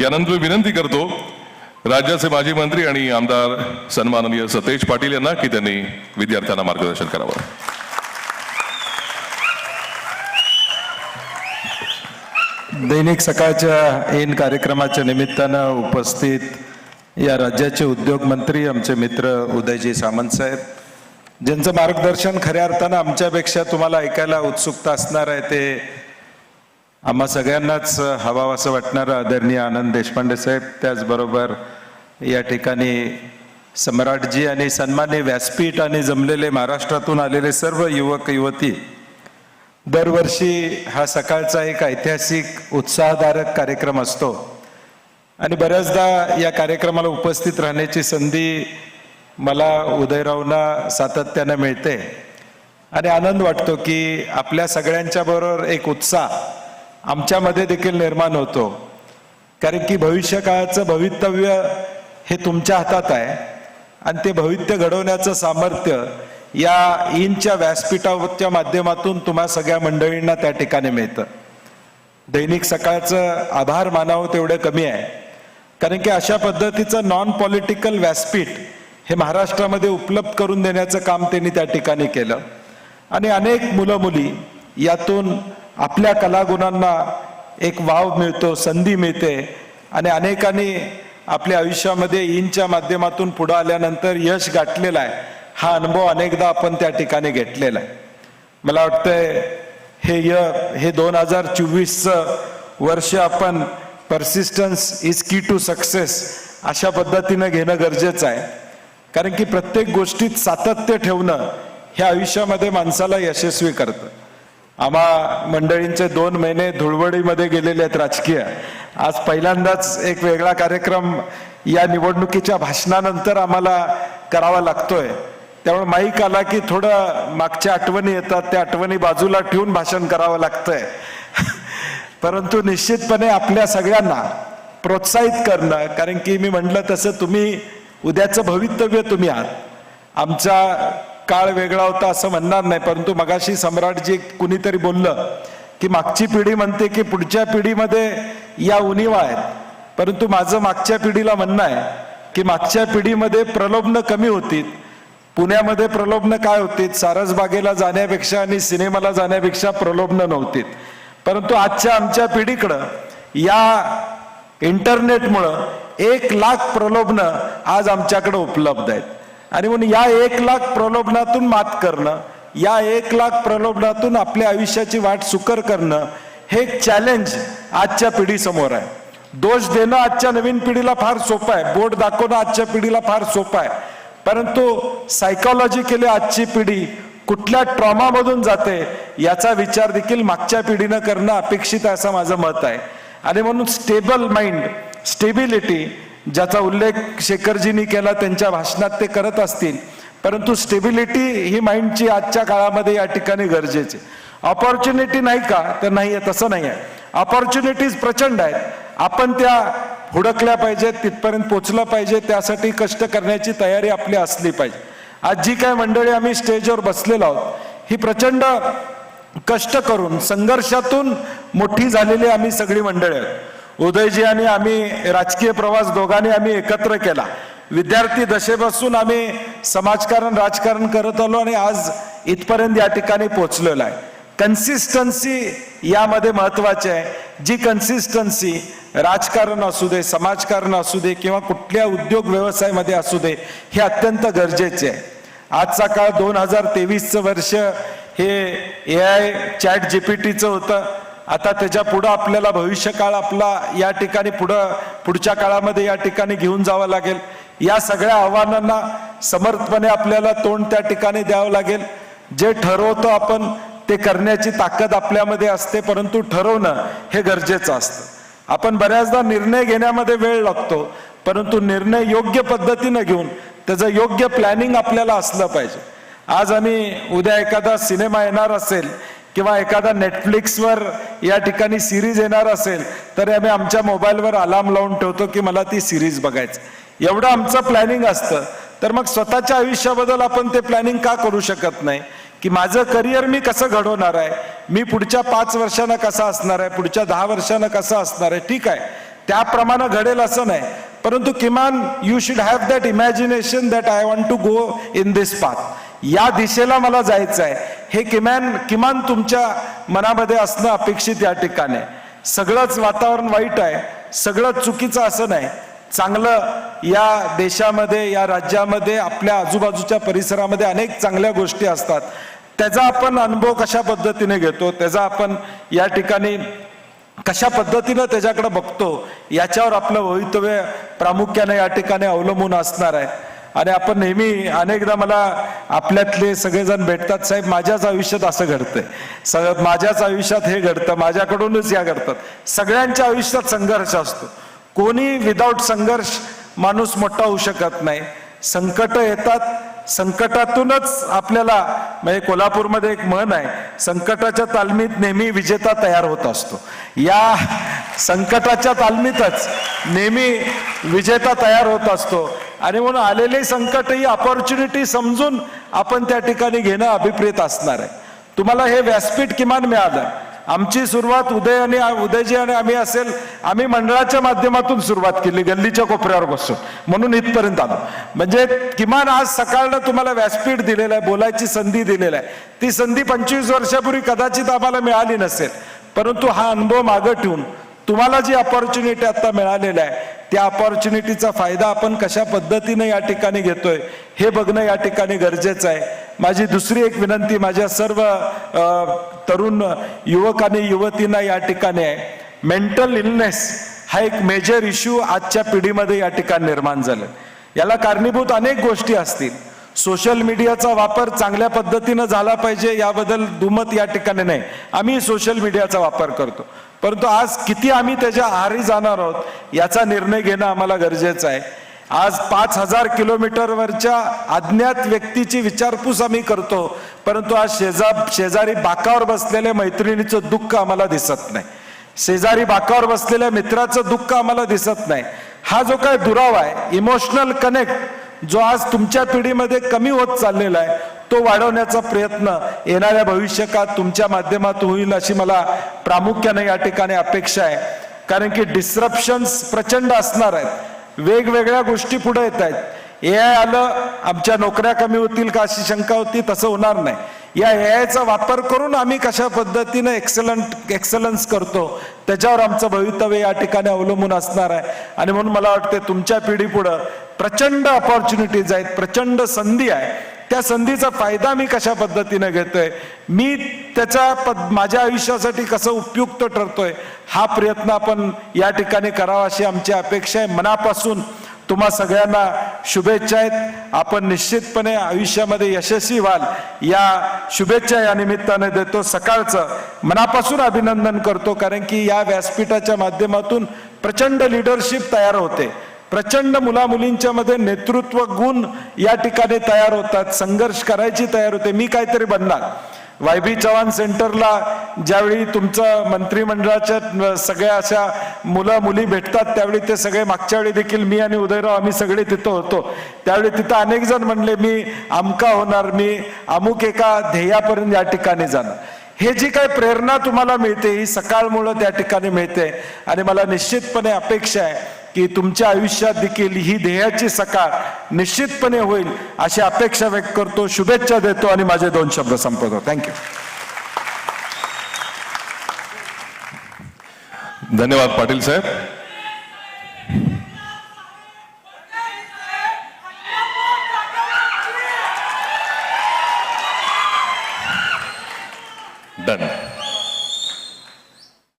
यानंतर मी विनंती करतो राज्याचे माजी मंत्री आणि आमदार सन्माननीय सतेज पाटील यांना की त्यांनी विद्यार्थ्यांना मार्गदर्शन करावं. दैनिक सकाळच्या ऐन कार्यक्रमाच्या निमित्तानं उपस्थित या राज्याचे उद्योग मंत्री आमचे मित्र उदयजी सामंत साहेब ज्यांचं मार्गदर्शन खऱ्या अर्थानं आमच्यापेक्षा तुम्हाला ऐकायला उत्सुकता असणार आहे ते आम्हा सगळ्यांनाच हवावं असं वाटणारं आदरणीय आनंद देशपांडे साहेब त्याचबरोबर या ठिकाणी सम्राटजी आणि सन्मान्य व्यासपीठ आणि जमलेले महाराष्ट्रातून आलेले सर्व युवक युवती दरवर्षी हा सकाळचा एक ऐतिहासिक उत्साहदारक कार्यक्रम असतो. आणि बऱ्याचदा या कार्यक्रमाला उपस्थित राहण्याची संधी मला उदयरावना सातत्यानं मिळते. आणि आनंद वाटतो की आपल्या सगळ्यांच्या बरोबर एक उत्साह आमच्यामध्ये देखील निर्माण होतो. कारण की भविष्य काळाचं भवितव्य हे तुमच्या हातात आहे. आणि ते भवित्य घडवण्याचं सामर्थ्य या ईनच्या व्यासपीठाच्या माध्यमातून तुम्हा सगळ्या मंडळींना त्या ठिकाणी मिळतं. दैनिक सकाळचं आभार मानावं तेवढं कमी आहे. कारण की अशा पद्धतीचं नॉन पॉलिटिकल व्यासपीठ हे महाराष्ट्रामध्ये उपलब्ध करून देण्याचं काम त्यांनी त्या ठिकाणी केलं. आणि अनेक मुलं मुली यातून आपल्या कलागुणांना एक वाव मिळतो संधी मिळते. आणि अनेकांनी आपल्या आयुष्यामध्ये ईनच्या माध्यमातून पुढं आल्यानंतर यश गाठलेला आहे. हा अनुभव अनेकदा आपण त्या ठिकाणी घेतलेला आहे. मला वाटतंय हे य हे दोन हजार चोवीसचं वर्ष आपण persistence is key to success अशा पद्धतीनं घेणं गरजेचं आहे. कारण की प्रत्येक गोष्टीत सातत्य ठेवणं हे आयुष्यामध्ये माणसाला यशस्वी करतं. आम्हा मंडळींचे दोन महिने धुळवडीमध्ये गेलेले आहेत राजकीय. आज पहिल्यांदाच एक वेगळा कार्यक्रम या निवडणुकीच्या भाषणानंतर आम्हाला करावा लागतोय. त्यामुळे माईक आला की थोडं मागच्या आठवणी येतात त्या आठवणी बाजूला ठेवून भाषण करावं लागतंय. परंतु निश्चितपणे आपल्या सगळ्यांना प्रोत्साहित करणं कारण की मी म्हटलं तसं तुम्ही उद्याचं भवितव्य तुम्ही आहात. आमचा काळ वेगळा होता असं म्हणणार नाही परंतु मगाशी सम्राटजी कुणीतरी बोललं की मागची पिढी म्हणते की पुढच्या पिढीमध्ये या उणीवा आहेत. परंतु माझं मागच्या पिढीला म्हणणं आहे की मागच्या पिढीमध्ये प्रलोभनं कमी होती. पुण्यामध्ये प्रलोभनं काय होती? सारसबागेला जाण्यापेक्षा आणि सिनेमाला जाण्यापेक्षा प्रलोभनं नव्हती. परंतु आजच्या आमच्या पिढीकडं या इंटरनेटमुळं एक लाख प्रलोभनं आज आमच्याकडे उपलब्ध आहेत. आणि म्हणून या एक लाख प्रलोभनातून मात करणं या एक लाख प्रलोभनातून आपल्या आयुष्याची वाट सुकर करणं हे एक चॅलेंज आजच्या पिढीसमोर आहे. दोष देणं आजच्या नवीन पिढीला फार सोपं आहे. बोट दाखवणं आजच्या पिढीला फार सोपं आहे. परंतु सायकॉलॉजिकली आजची पिढी कुठल्या ट्रॉमामधून जाते याचा विचार देखील मागच्या पिढीनं करणं अपेक्षित आहे असं माझं मत आहे. आणि म्हणून स्टेबल माइंड स्टेबिलिटी ज्याचा उल्लेख शेखरजींनी केला त्यांच्या भाषणात ते करत असतील. परंतु स्टेबिलिटी ही माइंडची आजच्या काळामध्ये या ठिकाणी गरजेची ऑपॉर्च्युनिटी नाही का? तर नाही आहे तसं नाही आहे. ऑपॉर्च्युनिटीज प्रचंड आहेत. आपण त्या हुडकल्या पाहिजेत तिथपर्यंत पोचलं पाहिजे त्यासाठी कष्ट करण्याची तयारी आपली असली पाहिजे. आज जी काय मंडळी आम्ही स्टेजवर बसलेलो आहोत ही प्रचंड कष्ट करून संघर्षातून मोठी झालेली आम्ही सगळी मंडळी आहोत. उदयजी आणि आम्ही राजकीय प्रवास दोघांनी आम्ही एकत्र केला. विद्यार्थी दशेपासून आम्ही समाजकारण राजकारण करत आलो आणि आज इथपर्यंत या ठिकाणी पोचलेलो आहे. कन्सिस्टन्सी यामध्ये महत्वाची आहे. जी कन्सिस्टन्सी राजकारण असू दे समाजकारण असू दे किंवा कुठल्या उद्योग व्यवसायामध्ये असू दे हे अत्यंत गरजेचे आहे. आजचा काळ दोन हजार तेवीसचं वर्ष हे A I chat G P टीचं होतं. आता त्याच्या पुढं आपल्याला भविष्यकाळ आपला या ठिकाणी पुढं पुढच्या काळामध्ये या ठिकाणी घेऊन जावं लागेल. या सगळ्या आव्हानांना समर्थपणे आपल्याला तोंड त्या ठिकाणी द्यावं लागेल. जे ठरवतो आपण ते करण्याची ताकद आपल्यामध्ये असते परंतु ठरवणं हे गरजेचं असतं. आपण बऱ्याचदा निर्णय घेण्यामध्ये वेळ लागतो परंतु निर्णय योग्य पद्धतीनं घेऊन त्याचं योग्य प्लॅनिंग आपल्याला असलं पाहिजे. आज आम्ही उद्या एखादा सिनेमा येणार असेल किंवा एखादा नेटफ्लिक्सवर या ठिकाणी सिरीज येणार असेल तर आम्ही आमच्या मोबाईलवर अलार्म लावून ठेवतो की मला ती सिरीज बघायचं. एवढं आमचं प्लॅनिंग असतं. तर मग स्वतःच्या आयुष्याबद्दल आपण ते प्लॅनिंग का करू शकत नाही? की माझं करिअर मी कसं घडवणार आहे? मी पुढच्या पाच वर्षांना कसं असणार आहे? पुढच्या दहा वर्षांना कसं असणार आहे? ठीक आहे. त्याप्रमाणे घडेल असं नाही. परंतु किमान you should have that imagination that I want to go in this path या दिशेला मला जायचं आहे हे किमान किमान तुमच्या मनामध्ये असणं अपेक्षित या ठिकाणी. सगळंच वातावरण वाईट आहे. सगळं चुकीचं असं नाही. चांगलं या देशामध्ये या राज्यामध्ये आपल्या आजूबाजूच्या परिसरामध्ये अनेक चांगल्या गोष्टी असतात. त्याचा आपण अनुभव कशा पद्धतीने घेतो? त्याचा आपण या ठिकाणी कशा पद्धतीनं त्याच्याकडे बघतो? याच्यावर आपलं भवितव्य प्रामुख्याने या ठिकाणी अवलंबून असणार आहे. आणि आपण नेहमी अनेकदा मला आपल्यातले सगळेजण भेटतात साहेब माझ्याच आयुष्यात असं घडतंय. सगळं माझ्याच आयुष्यात हे घडतं माझ्याकडूनच या घडतात. सगळ्यांच्या आयुष्यात संघर्ष असतो. कोणी विदाऊट संघर्ष माणूस मोठा होऊ शकत नाही. संकट येतात संकटातूनच आपल्याला म्हणजे कोल्हापूरमध्ये एक म्हण आहे संकटाच्या तालमीत नेहमी विजेता तयार होत असतो. या संकटाच्या तालमीतच नेहमी विजेता तयार होत असतो. आणि म्हणून आलेले संकट ही ऑपॉर्च्युनिटी समजून आपण त्या ठिकाणी घेणं अभिप्रेत असणार आहे. तुम्हाला हे व्यासपीठ किमान मिळालं. आमची सुरुवात उदय आणि उदयजी आणि आम्ही असेल आम्ही मंडळाच्या माध्यमातून सुरुवात केली गल्लीच्या कोपऱ्यावर बसून. म्हणून इथपर्यंत आलो. म्हणजे किमान आज सकाळनं तुम्हाला व्यासपीठ दिलेलं आहे बोलायची संधी दिलेली आहे. ती संधी पंचवीस वर्षापूर्वी कदाचित आम्हाला मिळाली नसेल. परंतु हा अनुभव मागं ठेवून तुम्हाला जी अपॉर्च्युनिटी आता मिळालेली आहे त्या अपॉर्च्युनिटीचा फायदा आपण कशा पद्धतीने या ठिकाणी घेतोय हे बघणं या ठिकाणी गरजेचं आहे. माझी दुसरी एक विनंती माझ्या सर्व तरुण युवक आणि युवतींना या ठिकाणी आहे. मेंटल इलनेस हा एक मेजर इश्यू आजच्या पिढीमध्ये या ठिकाणी निर्माण झाला. याला कारणीभूत अनेक गोष्टी असतील. सोशल मीडियाचा वापर चांगल्या पद्धतीनं झाला पाहिजे याबद्दल दुमत या ठिकाणी नाही. आम्ही सोशल मीडियाचा वापर करतो. परंतु आज किती आम्ही त्याच्या आहारी जाणार आहोत याचा निर्णय घेणं आम्हाला गरजेचं आहे. आज पाच हजार किलोमीटरवरच्या अज्ञात व्यक्तीची विचारपूस आम्ही करतो परंतु आज शेजा शेजारी बाकावर बसलेल्या मैत्रिणीचं दुःख आम्हाला दिसत नाही. शेजारी बाकावर बसलेल्या मित्राचं दुःख आम्हाला दिसत नाही. हा जो काय दुरावा आहे इमोशनल कनेक्ट जो आज तुमच्या पिढीमध्ये कमी होत चाललेला आहे तो वाढवण्याचा प्रयत्न येणाऱ्या भविष्यकाळात तुमच्या माध्यमातून होईल अशी मला प्रामुख्याने या ठिकाणी अपेक्षा आहे. कारण की डिस्रप्शन्स प्रचंड असणार आहेत. वेगवेगळ्या गोष्टी पुढे येत आहेत. ए आय आलं आमच्या नोकऱ्या कमी होतील का अशी शंका होती तसं होणार नाही. या ए आयचा वापर करून आम्ही कशा पद्धतीने एक्सलंट एक्सलन्स करतो त्याच्यावर आमचं भवितव्य या ठिकाणी अवलंबून असणार आहे. आणि म्हणून मला वाटते तुमच्या पिढी पुढं प्रचंड ऑपॉर्च्युनिटीज आहेत प्रचंड संधी आहे. त्या संधीचा फायदा मी कशा पद्धतीने घेतोय? मी त्याचा पद माझ्या आयुष्यासाठी कसं उपयुक्त ठरतोय? हा प्रयत्न आपण या ठिकाणी करावा अशी आमची अपेक्षा आहे. मनापासून तुम्हा सगळ्यांना शुभेच्छा आहेत. आपण निश्चितपणे आयुष्यामध्ये यशस्वी व्हाल. या शुभेच्छा या निमित्ताने देतो. सकाळचं मनापासून अभिनंदन करतो कारण की या व्यासपीठाच्या माध्यमातून प्रचंड लिडरशिप तयार होते. प्रचंड मुलामुलींच्या मध्ये नेतृत्व गुण या ठिकाणी तयार होतात संघर्ष करायची तयार होते. मी काहीतरी बनणार. वाय बी चव्हाण सेंटरला ज्यावेळी तुमचं मंत्रिमंडळाच्या सगळ्या अशा मुलं मुली भेटतात त्यावेळी ते सगळे मागच्या वेळी देखील मी आणि उदयराव आम्ही सगळे तिथं होतो. त्यावेळी तिथं अनेक जण म्हणले मी आमका होणार मी अमुक एका ध्येयापर्यंत या ठिकाणी जाणार. हे जी काही प्रेरणा तुम्हाला मिळते ही सकाळमुळं त्या ठिकाणी मिळते. आणि मला निश्चितपणे अपेक्षा आहे की तुमच्या आयुष्यात देखील ही ध्येयाची सकाळ निश्चितपणे होईल अशी अपेक्षा व्यक्त करतो शुभेच्छा देतो आणि माझे दोन शब्द संपवतो. थँक्यू धन्यवाद पाटील साहेब.